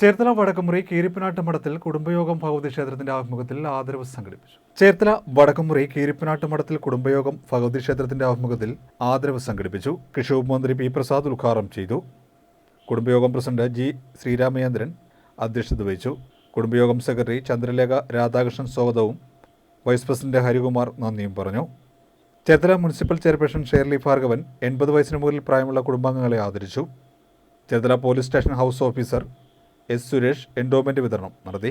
ചേർത്തല വടക്കുമുറി കീരിപ്പനാട്ട് മഠത്തിൽ കുടുംബയോഗം ഭഗവതി ക്ഷേത്രത്തിന്റെ ആഭിമുഖ്യത്തിൽ ആദരവ് സംഘടിപ്പിച്ചു. ചേർത്തല വടക്കുമുറി കീരിപ്പനാട്ട് മഠത്തിൽ കുടുംബയോഗം ഭഗവതി ക്ഷേത്രത്തിന്റെ ആഭിമുഖ്യത്തിൽ ആദരവ് സംഘടിപ്പിച്ചു. കൃഷി ഉപമന്ത്രി മന്ത്രി പി പ്രസാദ് ഉദ്ഘാടനം ചെയ്തു. കുടുംബയോഗം പ്രസിഡന്റ് ജി ശ്രീരാമചന്ദ്രൻ അധ്യക്ഷത വഹിച്ചു. കുടുംബയോഗം സെക്രട്ടറി ചന്ദ്രലേഖ രാധാകൃഷ്ണൻ സ്വാഗതവും വൈസ് പ്രസിഡന്റ് ഹരികുമാർ നന്ദിയും പറഞ്ഞു. ചേർത്തല മുനിസിപ്പൽ ചെയർപേഴ്സൺ ഷേർലി ഭാർഗവൻ എൺപത് വയസ്സിന് മുകളിൽ പ്രായമുള്ള കുടുംബാംഗങ്ങളെ ആദരിച്ചു. Cherthala police station house officer S Suresh endowment വിതരണം നടത്തി.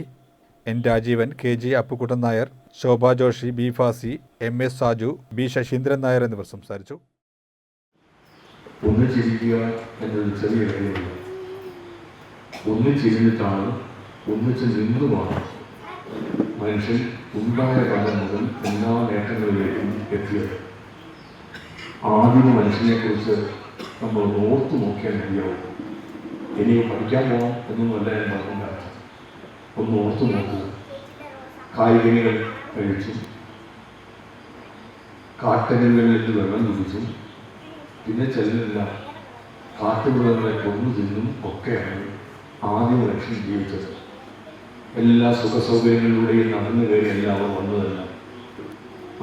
N Rajeevan K G Appukuttan Nair Shobha Joshi B Fasi M S Saju B Sasheendran Nair എന്നിവർ സംസാരിച്ചു. ഒന്നിച്ചിരിക്കുക എന്നൊരു ചെറിയ എല്ലാ മനുഷ്യനെ നമ്മൾ ഓർത്തു നോക്കിയാൽ മതിയാവും ഇനി പഠിക്കാൻ പോകാം എന്നൊന്നുമല്ല ഞാൻ പറഞ്ഞില്ല ഒന്ന് ഓർത്തു നോക്കുക കായികനികൾ കഴിച്ചു. കാട്ടരുകളിൽ നിന്ന് വെള്ളം കുടിച്ചു. പിന്നെ ചെല്ലില്ല കാട്ടുമൃഗങ്ങളെ കൊന്നു തിന്നും ഒക്കെയാണ് ആദ്യ ലക്ഷ്യം ജീവിച്ചത്. എല്ലാ സുഖ സൗകര്യങ്ങളിലൂടെയും നടന്നു കയറി എല്ലാവരും വന്നതല്ല.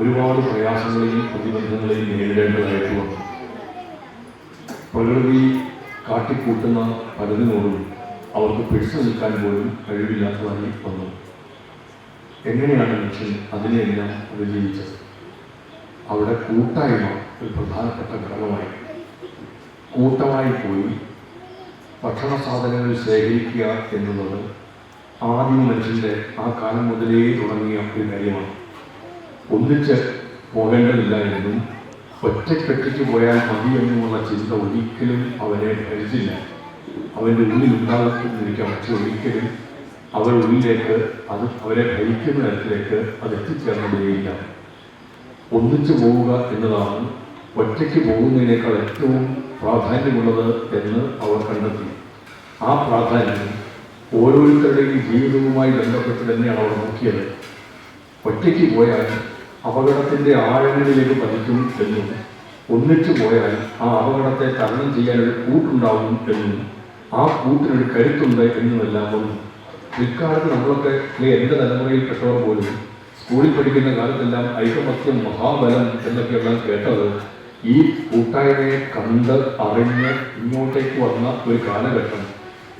ഒരുപാട് പ്രയാസങ്ങളെയും പ്രതിബന്ധങ്ങളെയും നേരിടേണ്ടതായിട്ട് വന്നു. പ്രകൃതി കാട്ടിക്കൂട്ടുന്ന പലതിനോടും അവർക്ക് പിടിച്ചു നിൽക്കാൻ പോലും കഴിവില്ലാത്തതായി വന്നു. എങ്ങനെയാണ് മനുഷ്യൻ അതിനെയെല്ലാം അതിജീവിച്ചത് അവിടെ കൂട്ടായ്മ ഒരു പ്രധാനപ്പെട്ട ഘടകമായി. കൂട്ടമായി പോയി ഭക്ഷണ സാധനങ്ങൾ ശേഖരിക്കുക എന്നുള്ളത് ആദ്യ മനുഷ്യന്റെ ആ കാലം മുതലേ തുടങ്ങിയ ഒരു കാര്യമാണ്. ഒന്നിച്ച് പോകേണ്ടതില്ല എന്നും ഒറ്റക്കെട്ടിക്ക് പോയാൽ മതി എന്നുമുള്ള ചിന്ത ഒരിക്കലും അവനെ കരുതില്ല അവന്റെ ഉള്ളിൽ ഉണ്ടാകുന്നിരിക്കാൻ പക്ഷെ ഒരിക്കലും അവർ ഉള്ളിലേക്ക് അത് അവരെ ഭരിക്കുന്ന തരത്തിലേക്ക് അത് എത്തിച്ചേർന്നതേയില്ല. ഒന്നിച്ചു പോവുക എന്നതാണ് ഒറ്റയ്ക്ക് പോകുന്നതിനേക്കാൾ ഏറ്റവും പ്രാധാന്യമുള്ളത് എന്ന് അവർ കണ്ടെത്തി. ആ പ്രാധാന്യം ഓരോരുത്തരുടെയും ജീവിതവുമായി ബന്ധപ്പെട്ട് തന്നെയാണ് അവർ നോക്കിയത്. ഒറ്റയ്ക്ക് പോയാൽ അപകടത്തിന്റെ ആഴങ്ങളിലേക്ക് പതിക്കും എന്നും ഒന്നിച്ചു പോയാൽ ആ അപകടത്തെ തരണം ചെയ്യാൻ ഒരു കൂട്ടുണ്ടാവും എന്നും ആ കൂട്ടിനൊരു കരുത്തുണ്ട് എന്നുമെല്ലാം ഒന്നും ഇക്കാലത്ത് നമ്മളൊക്കെ അല്ലെങ്കിൽ എന്റെ തലമുറയിൽപ്പെട്ടവർ പോലും സ്കൂളിൽ പഠിക്കുന്ന കാലത്തെല്ലാം ഐകമത്യം മഹാബലം എന്നൊക്കെയെല്ലാം കേട്ടത് ഈ കൂട്ടായ്മയെ കണ്ട് അറിഞ്ഞ് ഇങ്ങോട്ടേക്ക് വന്ന ഒരു കാലഘട്ടം.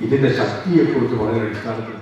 ഇതിന്റെ ശക്തിയെക്കുറിച്ച് വളരെ അടിസ്ഥാനത്തിൽ